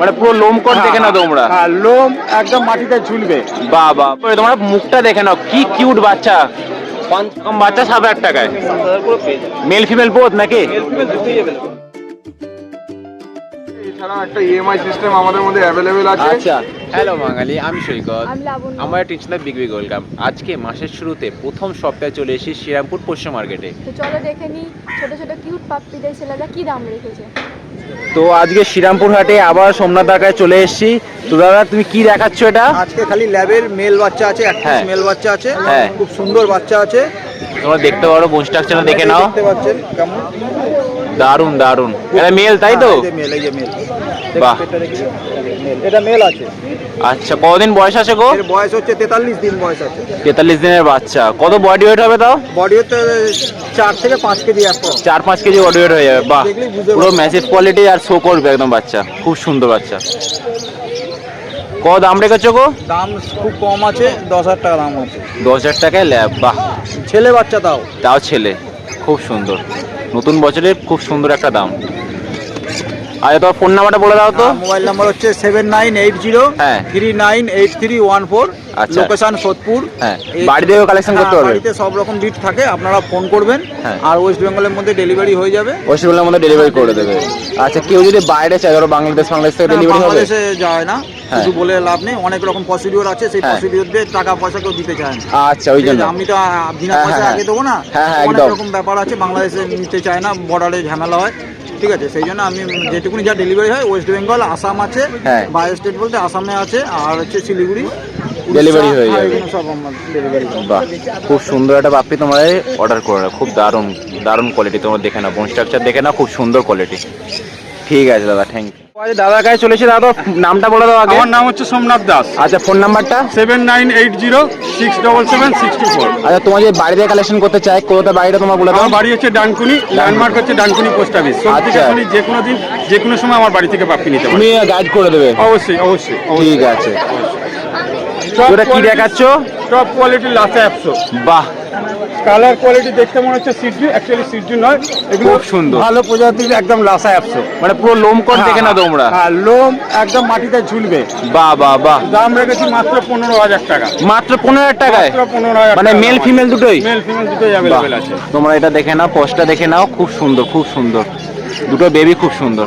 মানে পুরো লোম কট দেখে নাও তোমরা। হ্যাঁ লোম একদম মাটিতে ঝুলবে। বাহ বাহ পরে তোমরা মুখটা দেখে নাও কি কিউট বাচ্চা। কম বাচ্চা সাত হাজার টাকায়। মেল ফিমেল বোধ নাকি? এছাড়া একটা ইএমআই সিস্টেম আমাদের মধ্যে অ্যাভেলেবেল আছে। আচ্ছা হ্যালো বাঙালি আমি সৈকত। আমার টিচার বিগ বিগ ওয়েলকাম আজকে মাসের শুরুতে প্রথম সপ্তাহে চলে এসেছি শ্রীরামপুর পশ্চিম মার্কেটে। তো চলো দেখে নিই ছোট ছোট কিউট পাপ্পিদের ছেলেরা কি দাম রেখেছে। তো আজকে শ্রীরামপুর হাটে আবার সোমনাথ ঢাকায় চলে এসেছি। তো দাদা তুমি কি দেখাচ্ছ এটা? আজকে খালি ল্যাবের মেল বাচ্চা আছে একটা হ্যাঁ। মেল বাচ্চা আছে। হ্যাঁ। খুব সুন্দর বাচ্চা আছে। তোমরা দেখতে পারো বোন স্ট্রাকচারটা দেখে নাও। দেখতে পাচ্ছেন কেমন? দারুণ দারুণ এটা মেল তাই তো? হ্যাঁ, বাহ। এটা মেল আছে। আচ্ছা কতদিন বয়স আছে গো? বয়স হচ্ছে তেতাল্লিশ দিন বয়স আছে। তেতাল্লিশ দিনের বাচ্চা। কত বডি ওয়েট হবে তাও? বডি হচ্ছে চার থেকে পাঁচ কেজি চার পাঁচ কেজি বডি ওয়েট হয়ে যাবে। বাহ। পুরো। ম্যাসিভ কোয়ালিটি আর শো করবে একদম বাচ্চা। খুব সুন্দর বাচ্চা। কত দাম রেখেছো গো? দাম খুব কম আছে দশ হাজার টাকা দাম আছে। দশ হাজার টাকায় ল্যাব বাহ। ছেলে বাচ্চা তাও। তাও ছেলে। খুব সুন্দর। নতুন বছরের খুব সুন্দর একটা দাম আচ্ছা তোমার ফোন নাম্বারটা বলে দাও তো। মোবাইল নাম্বার হচ্ছে সেভেন নাইন এইট জিরো হ্যাঁ। Three nine eight three one four আচ্ছা। লোকেশন সোদপুর হ্যাঁ এই- বাড়ি থেকেও কালেকশন করতে হ্যাঁ, পারবে? বাড়িতে সব রকম বিট থাকে আপনারা ফোন করবেন হ্যাঁ। আর ওয়েস্ট বেঙ্গলের মধ্যে ডেলিভারি হয়ে যাবে। ওয়েস্ট বেঙ্গলের মধ্যে ডেলিভারি করে দেবে। আচ্ছা কেউ যদি বাইরে চায় ধরো বাংলাদেশ বাংলাদেশ থেকে ডেলিভারি হবে? বাংলাদেশে যায় না হ্যাঁ। কিছু বলে লাভ নেই অনেক রকম প্রসিডিওর আছে সেই হ্যাঁ। প্রসিডিওর দিয়ে টাকা পয়সা কেউ দিতে চায় না। আচ্ছা ওই জন্য। আমি তো বিনা হ্যাঁ, পয়সা হ্যাঁ, আগে দেবো না। হ্যাঁ, হ্যাঁ, অনেক রকম ব্যাপার আছে বাংলাদেশে নিতে চায় না বর্ডারে ঝামেলা হয়। ঠিক আছে সেই জন্য আমি যেটুকুনি যা ডেলিভারি হয় ওয়েস্ট বেঙ্গল আসাম আছে হ্যাঁ। বায়ো স্টেট বলতে আসামে আছে আর হচ্ছে শিলিগুড়ি ডেলিভারি হয়ে যাবে। এগুলো সব আমার ডেলিভারি বাহ খুব সুন্দর একটা বাপি তোমরা অর্ডার করে নাও খুব দারুণ দারুণ কোয়ালিটি তোমরা দেখে নাও বোন স্ট্রাকচার দেখে নাও খুব সুন্দর কোয়ালিটি ঠিক আছে দাদা থ্যাংক ইউ দাদা কাছে চলেছি দাদা নামটা বলে দাও আগে। আমার নাম হচ্ছে সোমনাথ দাস। আচ্ছা ফোন নাম্বারটা seven nine eight zero six double seven six two four. আচ্ছা তোমার যে বাড়িতে কালেকশন করতে চাই কোথায় বাড়িটা তোমার বলে দাও? আমার বাড়ি হচ্ছে ডানকুনি ল্যান্ডমার্ক হচ্ছে ডানকুনি পোস্ট অফিস আচ্ছা। যে কোনো দিন যে কোনো সময় আমার বাড়ি থেকে পাপ্পি নিতে তুমি গাইড করে দেবে। অবশ্যই অবশ্যই ঠিক আছে। ওটা কি দেখাচ্ছ? টপ কোয়ালিটি লাসা অ্যাপসো বাহ কালার কোয়ালিটি দেখতে মনে হচ্ছে সিডজু অ্যাকচুয়ালি সিডজু নয়। এগুলো খুব সুন্দর। ভালো প্রজাতির একদম লাসা অ্যাপসো মানে পুরো লোম কর দেখে না তোমরা? হ্যাঁ লোম একদম মাটিতে ঝুলবে। বাহ বাহ বাহ দাম রেখেছি মাত্র পনেরো হাজার টাকা। মাত্র পনেরো হাজার টাকায়? মাত্র পনেরো হাজার মানে মেল ফিমেল দুটোই? মেল ফিমেল দুটোই অ্যাভেলেবেল আছে। তোমরা এটা দেখে নাও পোস্টটা দেখে নাও খুব সুন্দর খুব সুন্দর। দুটো বেবি খুব সুন্দর।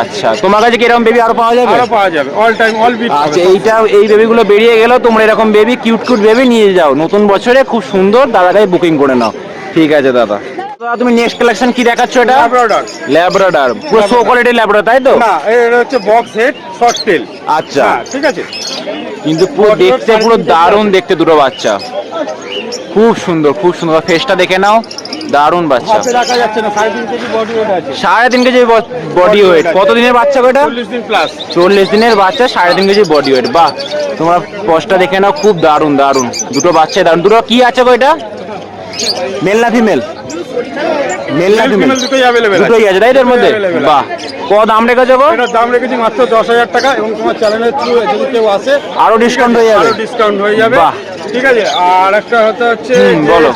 আচ্ছা তোমার কাছে কি এরকম বেবি আরও পাওয়া যাবে? আরও পাওয়া যাবে অল টাইম অল বিট আচ্ছা এইটা এই বেবিগুলো বেরিয়ে গেল তোমরা এরকম বেবি কিউট কিউট বেবি নিয়ে যাও। নতুন বছরে খুব সুন্দর দাদা কাছে বুকিং করে নাও। ঠিক আছে দাদা। দাদা তুমি নেক্সট কালেকশন কি দেখাচ্ছ এটা? Labrador। ল্যাব্রাডার পুরো শো কোয়ালিটির ল্যাব্রাডার তাই তো? না এটা হচ্ছে বক্স হেড শর্ট টেল আচ্ছা। হ্যাঁ ঠিক আছে। কিন্তু পুরো দেখতে পুরো দারুণ দেখতে দুটো বাচ্চা। খুব সুন্দর খুব সুন্দর। ফেসটা দেখে নাও। দারুণ বাচ্চা। রাখা যাচ্ছে না সাড়ে তিন কেজি বডি ওয়েট কত দিনের বাচ্চা এটা চল্লিশ দিন প্লাস চল্লিশ দিনের বাচ্চা সাড়ে তিন কেজি বডি ওয়েট বাহ তোমরা পোস্টটা দেখে নাও খুব দারুণ দারুণ। দুটো বাচ্চা দারুণ। দুটো কি আছে এটা? মেল না ফিমেল মেল না Male ফিমেল দুটোই available আছে। দুটোই আছে। তাই এর মধ্যে। বাহ কত দাম রেখেছো গো? এটার দাম রেখেছি মাত্র দশ হাজার টাকা এবং তোমার চ্যানেলের থ্রু যদি কেউ আসে আরও ডিসকাউন্ট হয়ে যাবে। ডিসকাউন্ট হয়ে যাবে। বাহ। ঠিক আছে আর একটা হতে হচ্ছে বলো।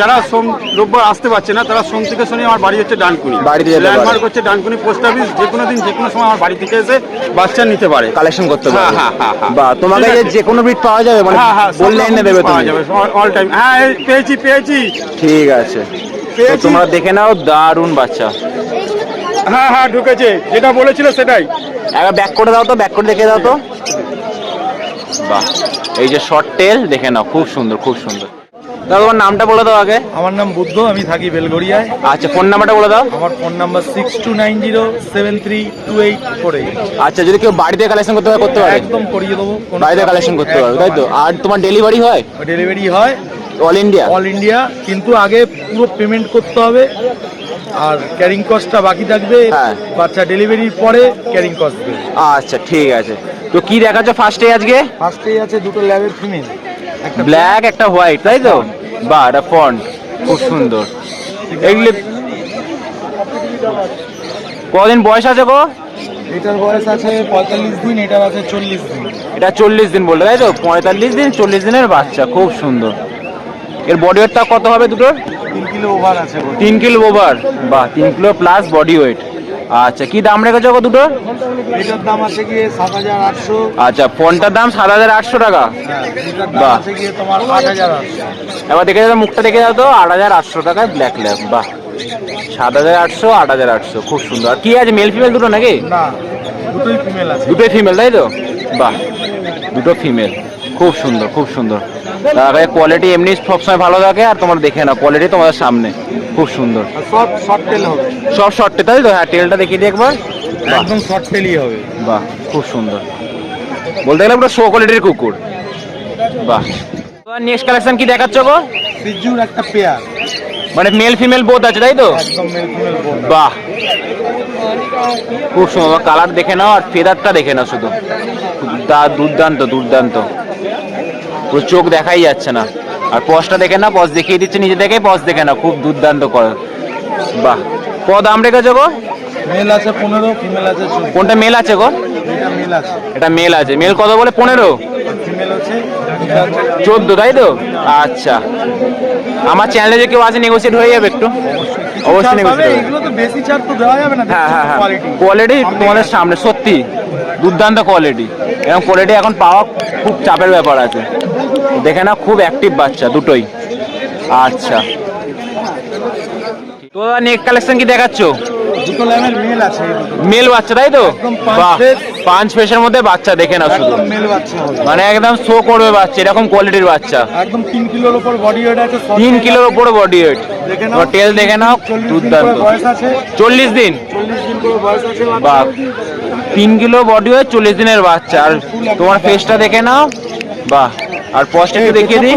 যারা সোম রোববার আসতে পারছে না তারা সোম থেকে শনি আমার বাড়ি হচ্ছে ডানকুনি। ল্যান্ডমার্ক হচ্ছে ডানকুনি পোস্ট অফিস যে কোনো দিন যে কোনো সময় আমার বাড়ি থেকে এসে বাচ্চা নিতে পারে। কালেকশন করতে পারে পারবে। হ্যাঁ, হ্যাঁ, হ্যাঁ। বাহ তোমার কাছে যে কোনো ব্রিড পাওয়া যাবে মানে হ্যাঁ হ্যাঁ বললে এনে দেবে পাওয়া যাবে অল টাইম হ্যাঁ পেয়েছি পেয়েছি। ঠিক আছে। তোমরা দেখে নাও দারুণ বাচ্চা। হ্যাঁ হ্যাঁ ঢুকেছে। যেটা বলেছিল সেটাই। একবার ব্যাক করে দাও তো ব্যাক করে দেখে দাও তো। বাহ। এই যে শর্ট টেল দেখে নাও খুব সুন্দর খুব সুন্দর। দাদা তোমার নামটা বলে দাও আগে। আমার নাম বুদ্ধ আমি থাকি বেলগড়িয়ায়। আচ্ছা ফোন নাম্বারটা বলে দাও। আমার phone number six two nine zero seven three two eight four eight আচ্ছা যদি কেউ বাড়িতে কালেকশন করতে পারে করতে পারে। একদম করিয়ে দেবো বাড়িতে কালেকশন করতে পারবে তাই তো? আর তোমার ডেলিভারি হয়? ডেলিভারি হয়। অল ইন্ডিয়া অল ইন্ডিয়া কিন্তু আগে পুরো পেমেন্ট করতে হবে। আর ক্যারিং কস্টটা বাকি থাকবে। হ্যাঁ। বাচ্চা ডেলিভারির পরে ক্যারিং কস্ট দেবে। আচ্ছা ঠিক আছে। তো কি দেখাচ্ছ ফার্স্টে আজকে? ফার্স্টেই আছে দুটো ল্যাবের ফিমেল একটা ব্ল্যাক একটা হোয়াইট তাই তো? বাহ এটা ফন্ট খুব সুন্দর। এগুলি কদিন বয়স আছে গো? এটার বয়স আছে পঁয়তাল্লিশ দিন এটার আছে চল্লিশ দিন। এটা চল্লিশ দিন বলল তাই তো? পঁয়তাল্লিশ দিন চল্লিশ দিনের বাচ্চা খুব সুন্দর। এর বডি ওয়েটটা কত হবে দুটোর? তিন কিলো ওভার আছে তিন কিলো ওভার বাহ তিন কিলো প্লাস বডি ওয়েট আচ্ছা কি দাম রেখেছো গো দুটো এটার দাম আছে গিয়ে সাত হাজার আটশো। আচ্ছা ফোনটার দাম সাত হাজার আটশো টাকা। বাহ। তোমার আট হাজার এবার দেখে যাও মুখটা দেখে যাও তো আট হাজার আটশো টাকায় ব্ল্যাক ল্যাম্প বাহ। সাত হাজার আটশো আট হাজার আটশো খুব সুন্দর। আর কি আছে মেল ফিমেল দুটো নাকি? না দুটোই ফিমেল আছে। দুটোই ফিমেল তাই তো? বাহ দুটো ফিমেল খুব সুন্দর খুব সুন্দর। কোয়ালিটি এমনি সবসময় ভালো থাকে আর তোমরা দেখে না কোয়ালিটি তোমাদের সামনে খুব সুন্দর। সব শর্ট টেল হবে। সব শর্টে তাই তো? হ্যাঁ টেলটা দেখিয়ে দিই একবার। একদম শর্ট টেলই হবে। বাহ খুব সুন্দর। বলতে গেলে পুরো শো কোয়ালিটির কুকুর। বাহ। নেক্সট কালেকশন কি দেখাচ্ছ গো? সিজুর একটা পেয়ার মানে মেল ফিমেল বোথ আছে তাই তো? বাহ। খুব সুন্দর কালার দেখে নাও আর ফেদারটা দেখে নাও শুধু। দুর্দান্ত দুর্দান্ত। পুরো চোখ দেখাই যাচ্ছে না। আর পজটা দেখে না পজ দেখিয়ে দিচ্ছে নিজে থেকে পজ দেখে না খুব দুর্দান্ত করে। বাহ। ক দাম রেখেছো গো? মেল আছে পনেরো ফিমেল আছে কোনটা মেল আছে গো? এটা মেল আছে। মেল কত বলে? পনেরো? চোদ্দ তাই তো? আচ্ছা। আমার চ্যানেলে যে কেউ আছে নেগোসিয়েট হয়ে যাবে একটু। অবশ্যই। নেগোসিয়েট হ্যাঁ হ্যাঁ হ্যাঁ কোয়ালিটি তোমাদের সামনে সত্যি। দুর্দান্ত কোয়ালিটি এবং কোয়ালিটি এখন পাওয়া খুব চাপের ব্যাপার আছে। দেখে না খুব অ্যাক্টিভ বাচ্চা দুটোই। আচ্ছা। তো নেক্সট কালেকশন কি দেখাচ্ছ? দুটো ল্যামের মেল আছে। মেল বাচ্চা তাই তো? পাঁচ বাহ। ফেসের মধ্যে বাচ্চা দেখে না শুধু। একদম মেল বাচ্চা মানে একদম শো করবে বাচ্চা এরকম কোয়ালিটির বাচ্চা। একদম তিন কিলোর উপর বডি ওয়েট আছে short তিন কিলোর উপরে বডি ওয়েট দেখে নাও। টেল দেখে নাও দুর্দান্ত। বয়স আছে। চল্লিশ দিন? চল্লিশ দিন করে বয়স আছে বা তিন কিলো বডি হয়ে চল্লিশ দিনের বাচ্চা। আর তোমার ফেসটা দেখে নাও। বাহ আর পজটা একটু দেখিয়ে দিই।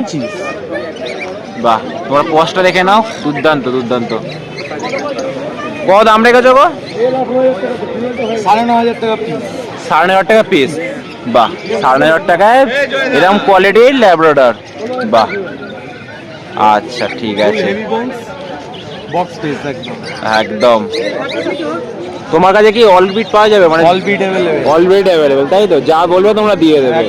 বাহ তোমার পজটা দেখে নাও। দুর্দান্ত দুর্দান্ত। কত দাম রেখেছো গো? সাড়ে ন হাজার টাকা পিস সাড়ে নয় হাজার টাকা পিস বাহ সাড়ে নয় হাজার টাকায় এরকম কোয়ালিটির ল্যাবরেটর বাহ। আচ্ছা ঠিক আছে। বক্স পিস একদম। একদম। তোমার কাছে কি অল বিট পাওয়া যাবে? মানে all bit available already available তাই তো? যা বলবে তোমরা দিয়ে দেবে।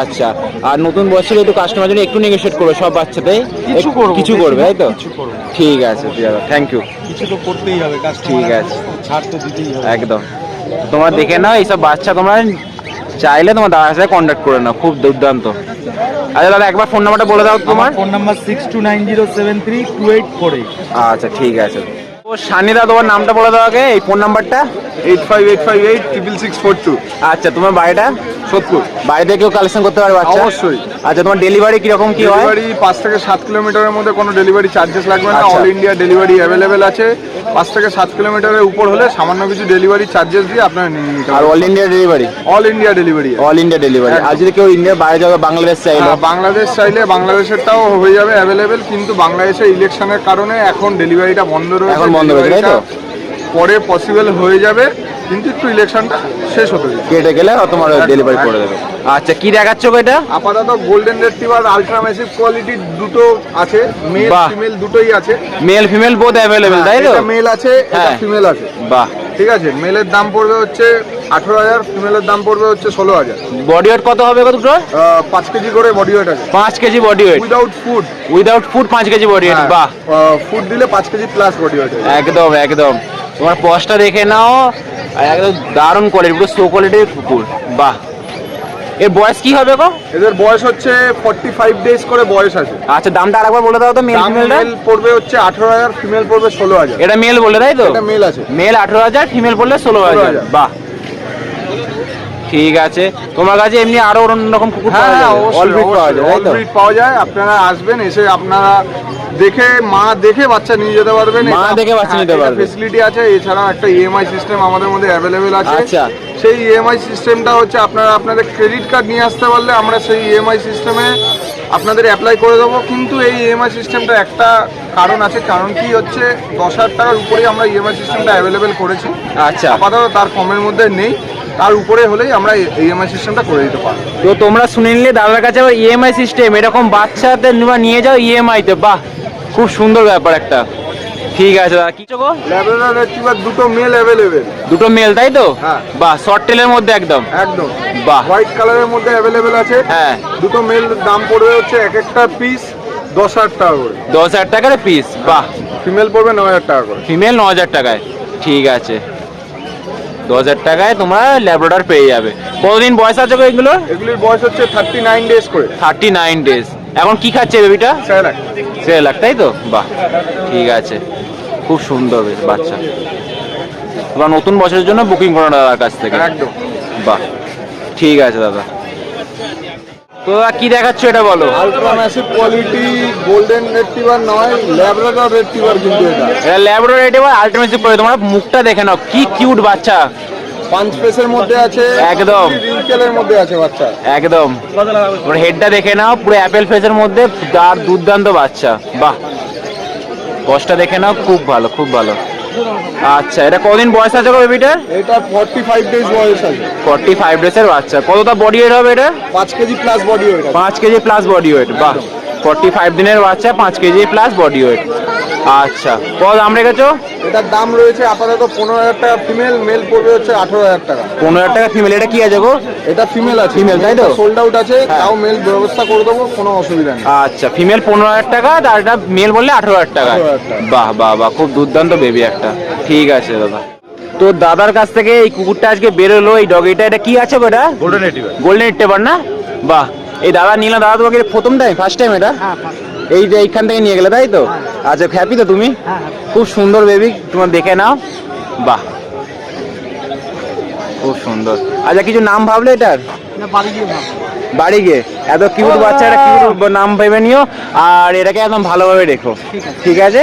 আচ্ছা আর নতুন বছর একটু কাস্টমার জন্য একটু নেগোশিয়েট করবে সব বাচ্চাতে কিছু করব কিছু করবে তাই তো? ঠিক আছে ঠিক আছে থ্যাংক ইউ কিছু তো করতেই হবে কাজ ঠিক আছে। ছাড় তো দিতেই হবে। একদম। তোমরা দেখে নাও এইসব বাচ্চা তোমরা চাইলে তোমার দাদার সাথে কন্ট্যাক্ট করে নাও খুব দুর্দান্ত। আচ্ছা দাদা একবার ফোন নাম্বারটা বলে দাও তোমার। Phone number six two nine zero seven three two eight four eight আচ্ছা ঠিক আছে। ও সানিদা তোমার নামটা বলে দাও আগে এই ফোন নাম্বারটা eight five eight five eight triple six four two. আচ্ছা তোমার বাড়িটা? সত্তর বাড়িতে কেউ কালেকশন করতে পারে বাচ্চা অবশ্যই। আচ্ছা তোমার ডেলিভারি কীরকম কি হয়? ডেলিভারি পাঁচ থেকে সাত কিলোমিটারের মধ্যে কোনো ডেলিভারি চার্জেস লাগবে না। আচ্ছা। অল ইন্ডিয়া ডেলিভারি অ্যাভেলেবেল আছে। পাঁচ থেকে সাত কিলোমিটারের উপর হলে সামান্য কিছু ডেলিভারি চার্জেস দিয়ে আপনারা নিয়ে নিতে আর all India delivery all India delivery all India delivery আর যদি কেউ ইন্ডিয়ার বাইরে যাবে বাংলাদেশ চাইলো? বাংলাদেশ চাইলে বাংলাদেশেরটাও হয়ে যাবে অ্যাভেলেবেল কিন্তু বাংলাদেশে ইলেকশনের কারণে এখন ডেলিভারিটা বন্ধ রয়েছে। বন্ধ রয়েছে, তাই তো? পরে পসিবল হয়ে যাবে কিন্তু একটু ইলেকশনটা শেষ হতে কেটে গেলে তোমার ডেলিভারি করে দেবে আচ্ছা কি দেখাচ্ছ এটা? আপাতত golden retriever ultra massive quality দুটো আছে মেল। ফিমেল দুটোই আছে। মেল ফিমেল বোথ অ্যাভেলেবেল তাই তো? মেল আছে এটা হ্যাঁ। ফিমেল আছে। বাহ। ঠিক আছে মেলের দাম পড়বে হচ্ছে আঠেরো হাজার ফিমেলের দাম পড়বে হচ্ছে ষোলো হাজার। বডি ওয়েট কত হবে দুটো? পাঁচ কেজি করে বডি ওয়েট আছে। পাঁচ KG body weight without food without food পাঁচ কেজি বডি ওয়েট বাহ। ফুড দিলে পাঁচ কেজি প্লাস বডি ওয়েট একদম একদম। তোমার পশটা দেখে নাও। একদম দারুণ কোয়ালিটি পুরো সো কোয়ালিটির কুকুর বাহ। এর বয়স কি হবে গো? এদের বয়স হচ্ছে ফর্টি ফাইভ ডেজ করে বয়স আছে। আচ্ছা দামটা আরেকবার বলে দাও তো মেল ফিমেলটা মেল পড়বে হচ্ছে আঠেরো হাজার ফিমেল পড়বে ষোলো হাজার। এটা মেল বলে তাই তো? এটা মেল আছে। মেল আঠারো হাজার ফিমেল পড়লে ষোলো হাজার। 16,000 বাহ। ঠিক আছে। তোমার কাছে এমনি আরও অন্যরকম কুকুর হ্যাঁ পাওয়া হ্যাঁ পাওয়া যায় তাই তো? ব্রিড পাওয়া যায়। আপনারা আসবেন এসে আপনারা দেখে মা দেখে বাচ্চা নিয়ে যেতে পারবেন। মা দেখে বাচ্চা নিতে পারবে। ফেসিলিটি আছে এছাড়া একটা ইএমআই সিস্টেম আমাদের মধ্যে অ্যাভেলেবেল আছে। আচ্ছা। সেই ইএমআই সিস্টেমটা হচ্ছে আপনারা আপনাদের ক্রেডিট কার্ড নিয়ে আসতে পারলে আমরা সেই ইএমআই সিস্টেমে আপনাদের অ্যাপ্লাই করে দেবো। কিন্তু এই ইএমআই সিস্টেমটা একটা কারণ আছে কারণ কি হচ্ছে দশ হাজার টাকার উপরেই আমরা ইএমআই সিস্টেমটা অ্যাভেলেবেল করেছি। আচ্ছা। আপাতত তার কমের মধ্যে নেই। তার উপরে হলেই আমরা ইএমআই সিস্টেমটা করে দিতে পারব। তো তোমরা শুনে নিলে দাদার কাছে আবার ইএমআই সিস্টেম এরকম বাচ্চাদের তোমরা নিয়ে যাও ইএমআই তে বাহ খুব সুন্দর ব্যাপার একটা। ঠিক আছে দাদা কি গো? ল্যাবরেটর রেট্রিভার দুটো মেল অ্যাভেলেবেল দুটো মেল তাই তো? হ্যাঁ। বাহ শর্ট টেলের মধ্যে একদম। একদম। বাহ। হোয়াইট কালারের মধ্যে অ্যাভেলেবেল আছে। হ্যাঁ। দুটো মেল দাম পড়বে হচ্ছে এক একটা পিস দশ হাজার টাকা করে। দশ হাজার টাকার পিস বাহ। ফিমেল পড়বে ন হাজার টাকা করে। ফিমেল ন হাজার টাকায়। ঠিক আছে। দু হাজার টাকায় তোমরা ল্যাবরেটর পেয়ে যাবে। কতদিন বয়স আছে গো এগুলোর এগুলির বয়স হচ্ছে থার্টি নাইন ডেজ করে। থার্টি নাইন ডেজ এখন কি খাচ্ছে বেবিটা স্যালাক দেড় লাখ তাই তো? বাহ ঠিক আছে। খুব সুন্দর বেশ বাচ্চা। তোমার নতুন বছরের জন্য বুকিং করো দাদার কাছ থেকে। একদম। বাহ ঠিক আছে দাদা। তো কি দেখাচ্ছ এটা বলো? Ultra massive quality golden retriever নয় ল্যাবরেটর রেট্রিভার কিন্তু এটা। এটা ল্যাবরেটরি বা আলটিমেটলি করে তোমার মুখটা দেখে নাও কি কিউট বাচ্চা। পাঁচ পেসের মধ্যে আছে একদম। রিঙ্কেলের মধ্যে আছে বাচ্চা। একদম। ওর হেডটা দেখে নাও পুরো অ্যাপেল ফেসের মধ্যে তার দুর্দান্ত বাচ্চা। বাহ। বসটা দেখে নাও খুব ভালো খুব ভালো। আচ্ছা এটা কদিন বয়স আছে গো বেবিটার এটা ফর্টি ফাইভ ডেজ বয়স আছে। ফর্টি ফাইভ ডেসের বাচ্চা কতটা বডি ওয়েট হবে এটা? পাঁচ কেজি প্লাস বডি ওয়েট আছে। পাঁচ কেজি প্লাস বডি ওয়েট বাহ। ফর্টি ফাইভ দিনের বাচ্চা পাঁচ কেজি প্লাস বডি ওয়েট আচ্ছা কত দাম রেখেছো এটার দাম রয়েছে আপাতত পনেরো হাজার টাকা ফিমেল মেল পড়বে হচ্ছে আঠারো হাজার টাকা। পনেরো হাজার টাকা ফিমেল এটা কি আছে গো? এটা ফিমেল আছে। Female, তাই তো? সোল্ড আউট আছে হ্যাঁ। তাও মেল ব্যবস্থা করে দেবো কোনো অসুবিধা নেই। আচ্ছা ফিমেল পনেরো হাজার টাকা আর এটা মেল বললে আঠারো হাজার টাকা। বাহ বাহ বাহ খুব দুর্দান্ত বেবি একটা। ঠিক আছে দাদা। তো দাদার কাছ থেকে এই কুকুরটা আজকে বেরোলো এই ডগিটা এটা কি আছে বেটা গোল্ডেন রেটিভার গোল্ডেন রিট্রিভার না? বাহ এই দাদা নিলাম দাদা তোমাকে প্রথম টাইম ফার্স্ট টাইম এটা? এই যে এইখান থেকে নিয়ে গেলে তাই তো? আচ্ছা হ্যাপি তো তুমি? খুব সুন্দর বেবি তোমার দেখে নাও। বাহ। খুব সুন্দর। আচ্ছা কিছু নাম ভাবলে এটার? বাড়ি গিয়ে এত কিউট বাচ্চা একটা কিউট নাম ভেবে নিও আর এটাকে একদম ভালোভাবে রেখো ঠিক আছে।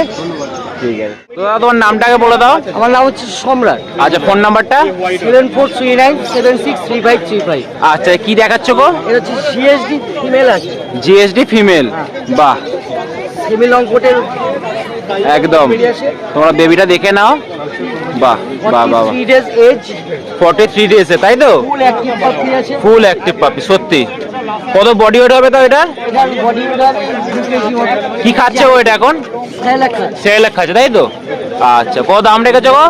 ঠিক আছে। তো দাদা তোমার নামটাকে বলে দাও। আমার নাম হচ্ছে সম্রাট। আচ্ছা ফোন নাম্বারটা seven four three nine seven six three five three five আচ্ছা কি দেখাচ্ছ গো? এটা হচ্ছে সিএসডি ফিমেল আছে। জিএসডি ফিমেল বাহ। একদম। তোমরা বেবিটা দেখে নাও। বাহ বাহ বাহ three days age forty three ডেজে তাই তো? ফুল অ্যাক্টিভ পাখি আছে। ফুল অ্যাক্টিভ পাপি সত্যি। কত বডি ওয়েট হবে তো এটার কি খাচ্ছে ও এটা এখন সেরেলাক খাচ্ছে তাই তো? আচ্ছা কত দাম রেখেছো গো?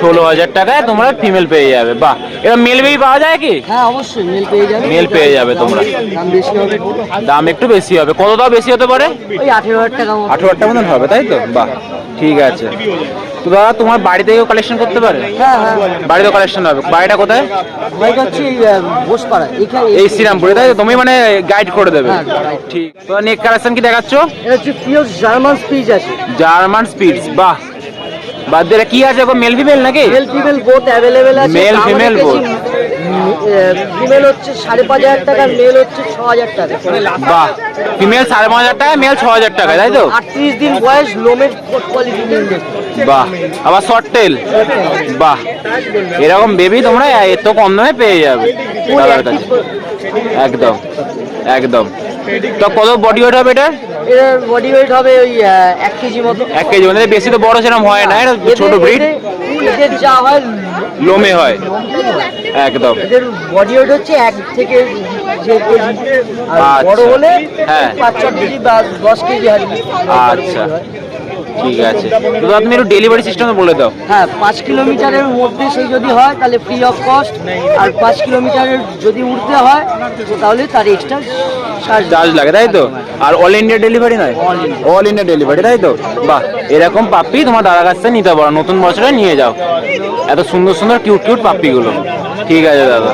ষোলো হাজার টাকা টাকায় তোমরা ফিমেল পেয়ে যাবে বাহ। এটা মেল বেবি পাওয়া যায় কি? হ্যাঁ অবশ্যই মেল পেয়ে যাবে মেল পেয়ে যাবে তোমরা। দাম একটু বেশি হবে। কত দাম বেশি হতে পারে? আঠেরো হাজার টাকা আঠারো হাজার মতন হবে তাই তো? বাহ ঠিক আছে। দাদা তোমার বাড়ি থেকেও কালেকশন করতে পারে? হ্যাঁ হ্যাঁ। বাড়িতেও কালেকশন হবে। বাড়িটা কোথায়? হচ্ছে এই এখানে শ্রীরামপুরে তাই তো? তুমি মানে গাইড করে দেবে। হ্যাঁ, ঠিক। তো নেক কালেকশন কি দেখাচ্ছ? এটা হচ্ছে পিওর জার্মান স্পিচ আছে। জার্মান স্পিডস বাহ। বাদ দিয়ে এটা কি আছে? গো মেল ফিমেল নাকি? মেল ফিমেল বোথ অ্যাভেলেবেল আছে। Male, female both। ফিমেল হচ্ছে সাড়ে পাঁচ হাজার টাকা মেল হচ্ছে ছ হাজার টাকা। বাহ। ফিমেল সাড়ে পাঁচ হাজার টাকা মেল ছ হাজার টাকা তাই তো? আটত্রিশ দিন বয়স লোমের কোয়ালিটি বাহ আবার শর্ট টেল বাহ এরকম বেবি তোমরা এত কম দামে পেয়ে যাবে। দাদার কাছে। একদম একদম। তো কত বডি ওয়েট হবে এটা? এর বডি ওয়েট হবে ওই আহ, এক কেজি মতো। এক কেজি মানে বেশি তো বড় সেরকম হয় না এটা ছোট ব্রিড এদের- যা হয় লোমে হয়। একদম। এদের বডি ওয়েট হচ্ছে এক থেকে দেড় কেজি। আর বড় আচ্ছা। হলে হ্যাঁ। পাঁচ ছ কেজি বা দশ কেজি হারবে আচ্ছা। ঠিক আছে। তো আপনি একটু ডেলিভারি সিস্টেম বলে দাও। হ্যাঁ পাঁচ কিলোমিটারের মধ্যে সেই যদি হয় তাহলে ফ্রি অফ কস্ট আর পাঁচ কিলোমিটারের যদি উঠতে হয় তাহলে তার এক্সট্রা চার্জ চার্জ লাগে তাই তো? আর অল ইন্ডিয়া ডেলিভারি নয়? অল ইন্ডিয়া ডেলিভারি তাই তো? বাহ এরকম পাপ্পি তোমার দাদার কাছ থেকে নিতে পারো। নতুন বছরে নিয়ে যাও। এত সুন্দর সুন্দর কিউট কিউট পাপ্পিগুলো। ঠিক আছে দাদা।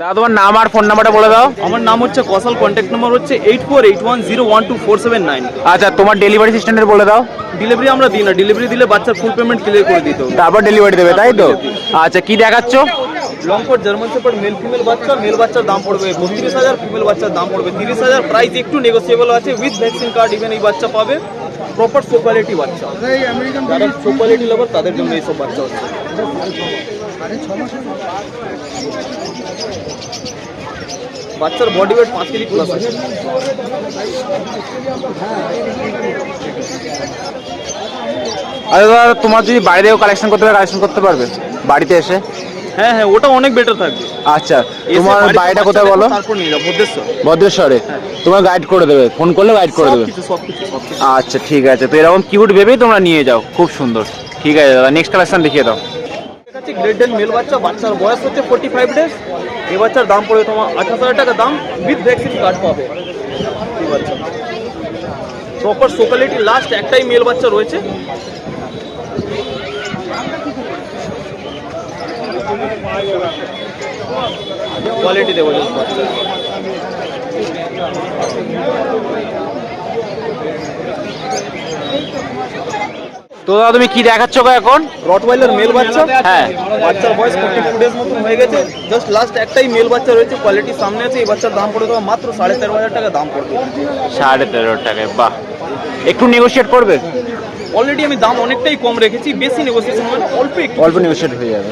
দাদা তোমার নাম আর ফোন নাম্বারটা বলে দাও। আমার নাম হচ্ছে কসাল কন্ট্যাক্ট নাম্বার হচ্ছে eight four eight one zero one two four seven nine আচ্ছা তোমার ডেলিভারি সিস্টেমের বলে দাও। ডেলিভারি আমরা দিই না ডেলিভারি দিলে বাচ্চার ফুল পেমেন্ট ক্লিয়ার করে দিতে হবে। তারপর ডেলিভারি দেবে তাই তো? আচ্ছা কি দেখাচ্ছ? Long coat German shepherd male female বাচ্চা মেল বাচ্চার দাম পড়বে বত্রিশ হাজার ফিমেল বাচ্চার দাম পড়বে তিরিশ হাজার। প্রাইস একটু নেগোসিয়েবল আছে উইথ ভ্যাকসিন কার্ড ইভেন এই বাচ্চা পাবে। প্রপার সো কোয়ালিটি বাচ্চা। যারা সো কোয়ালিটি লাভার তাদের জন্য এইসব বাচ্চা হচ্ছে। বাচ্চার বডি ওয়েট পাঁচ কেজি প্লাস আছে। আরে দাদা তোমার যদি বাইরে থেকেও কালেকশন করতে পারে কালেকশন করতে পারবে বাড়িতে এসে? হ্যাঁ হ্যাঁ ওটা অনেক বেটার থাকবে। আচ্ছা তোমার বাড়িটা কোথায় বলো? তারপর ভদ্রেশ্বর ভদ্রেশ্বরে তোমার গাইড করে দেবে ফোন করলে গাইড করে দেবে। আচ্ছা ঠিক আছে। তো এরকম কিউট ভেবেই তোমরা নিয়ে যাও খুব সুন্দর। ঠিক আছে দাদা নেক্সট কালেকশন দেখিয়ে দাও। হচ্ছে গ্রেট ডেন মেল বাচ্চা, বাচ্চার বয়স হচ্ছে ফোর্টি ফাইভ ডেজ এ বাচ্চার দাম পড়বে তোমার আঠাশ হাজার টাকা, দাম উইথ ভ্যাকসিন কার্ড পাবে। প্রপার সোকালিটি লাস্ট একটাই মেল বাচ্চা রয়েছে। কোয়ালিটি দেবো Thank you. তো দাদা তুমি কি দেখাচ্ছ গো এখন? রটওয়াইলার মেল বাচ্চা? হ্যাঁ। বাচ্চার বয়স ফোর্টি টু ডেজ মতন হয়ে গেছে। জাস্ট লাস্ট একটাই মেল বাচ্চা রয়েছে কোয়ালিটি সামনে আছে এই বাচ্চার দাম পড়ে দেওয়া মাত্র সাড়ে তেরো হাজার টাকা দাম পড়বে। সাড়ে তেরো টাকায় বাহ। একটু নেগোশিয়েট করবে? অলরেডি আমি দাম অনেকটাই কম রেখেছি বেশি নেগোসিয়েশন মানে অল্প একটু। অল্প নেগোশিয়েট হয়ে যাবে?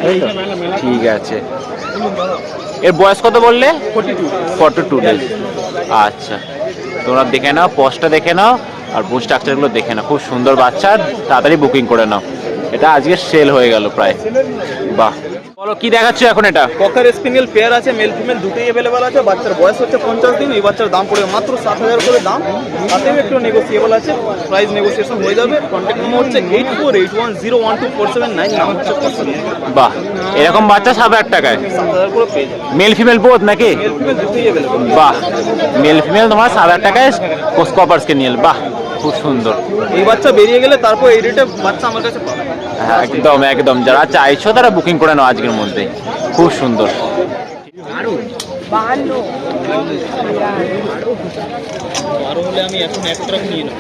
ঠিক আছে। এর বয়স কত বললে? Forty two forty two days আচ্ছা। তোমরা দেখে নাও পোস্টটা দেখে নাও। আর বুক স্ট্রাকচারগুলো দেখে না খুব সুন্দর বাচ্চা তাড়াতাড়ি বুকিং করে নাও। এটা আজকে সেল হয়ে গেল প্রায়। বাহ। বলো কি দেখাচ্ছ এখন এটা? ককার স্পিনিয়াল পেয়ার আছে মেল ফিমেল দুটোই অ্যাভেলেবেল আছে। বাচ্চার বয়স হচ্ছে পঞ্চাশ দিন এই বাচ্চার দাম পড়বে মাত্র সাত হাজার করে দাম। তাতেও একটু নেগোসিয়েবল আছে প্রাইস নেগোসিয়েশন হয়ে যাবে। কন্ট্যাক্ট নম্বর হচ্ছে eight four eight one zero one two four seven nine নাম হচ্ছে বাহ। এরকম বাচ্চা সাত হাজার টাকায়? সাত হাজার করে পেয়ে যাবে। মেল ফিমেল বোধ নাকি? মেল ফিমেল দুটোই অ্যাভেলেবেল বাহ। মেল ফিমেল তোমার সাত হাজার টাকায় কপার্সকে নিয়ে। বাহ। খুব সুন্দর। এই বাচ্চা বেরিয়ে গেলে তারপর এই রেটে বাচ্চা আমার কাছে পাবে। হ্যাঁ একদম একদম। যারা চাইছো তারা বুকিং করে নাও আজকের মধ্যে। খুব সুন্দর। হলে আমি এখন এক ট্রাক নিয়ে নেব।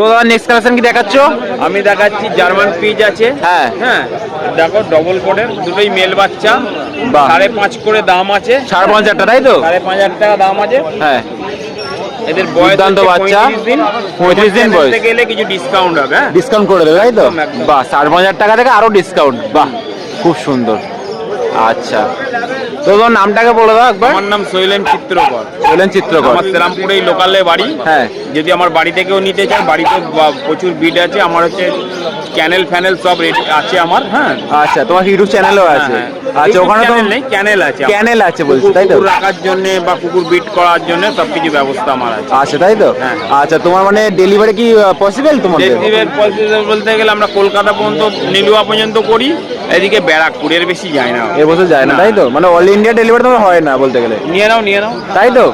তো দাদা নেক্সট কালেকশন কি দেখাচ্ছ? আমি দেখাচ্ছি জার্মান পিজ আছে। হ্যাঁ। হ্যাঁ। দেখো ডবল কোডের দুটোই মেল বাচ্চা। সাড়ে পাঁচ করে দাম আছে। সাড়ে পাঁচ হাজার টাকা তাই তো? সাড়ে পাঁচ হাজার টাকা দাম আছে। হ্যাঁ। এদের বয়স বাচ্চা। 35 দিন। 35 বয়স। গেলে কিছু ডিসকাউন্ট হবে হ্যাঁ? ডিসকাউন্ট করে দেবে তাই তো। বাহ সাড়ে পাঁচ হাজার টাকা থেকে আরও ডিসকাউন্ট বাহ খুব সুন্দর। আচ্ছা। তো তোমার নামটাকে বলে দাও একবার। আমার নাম শৈলেন চিত্রকর। বলেন চিত্রকর। আমার শ্রীরামপুরে এই লোকালে বাড়ি। হ্যাঁ। যদি আমার বাড়ি থেকেও নিতে চান বাড়িতে প্রচুর বিড আছে আমার হচ্ছে ক্যানেল ফ্যানেল সব আছে আমার। হ্যাঁ আচ্ছা তোমার ইউটিউব চ্যানেলও আছে। আচ্ছা ওখানে তো নেই ক্যানেল আছে। ক্যানেল আছে বলছি তাই তো? রাখার জন্য বা কুকুর বিট করার জন্য সবকিছু ব্যবস্থা আমার আছে। আচ্ছা তাই তো? হ্যাঁ। আচ্ছা তোমার মানে ডেলিভারি কি পসিবল তোমাদের? ডেলিভারি পসিবল বলতে গেলে আমরা কলকাতা পর্যন্ত নেলুয়া পর্যন্ত করি এদিকে ব্যারাকপুর এর বেশি যায় না। এ বছর যায় না তাই তো? মানে অল ইন্ডিয়া ডেলিভারি তোমার হয় না বলতে গেলে। নিয়ে নাও নিয়ে নাও। তাই তো?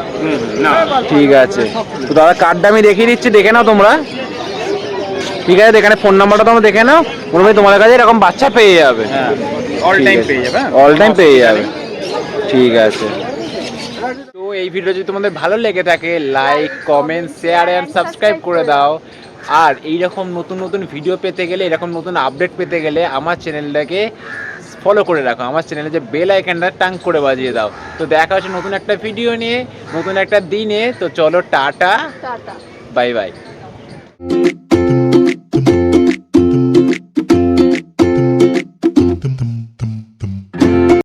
না। ঠিক আছে। তো দাদা কার্ডটা আমি দেখিয়ে দিচ্ছি দেখে নাও তোমরা। ঠিক আছে এখানে ফোন নাম্বারটা তোমরা দেখে নাও। হয় তোমাদের কাছে এরকম বাচ্চা পেয়ে যাবে। হ্যাঁ অল টাইম পেয়ে যাবে হ্যাঁ? অল টাইম পেয়ে যাবে। ঠিক আছে। তো এই ভিডিও যদি তোমাদের ভালো লেগে থাকে like comment share and subscribe করে দাও। আর এই রকম নতুন নতুন ভিডিও পেতে গেলে এরকম নতুন আপডেট পেতে গেলে আমার চ্যানেলটাকে ফলো করে রাখো। আমার চ্যানেলে যে বেল আইকনটা টাং করে বাজিয়ে দাও। তো দেখা হচ্ছে নতুন একটা ভিডিও নিয়ে নতুন একটা দিনে। তো চলো টাটা। Bye bye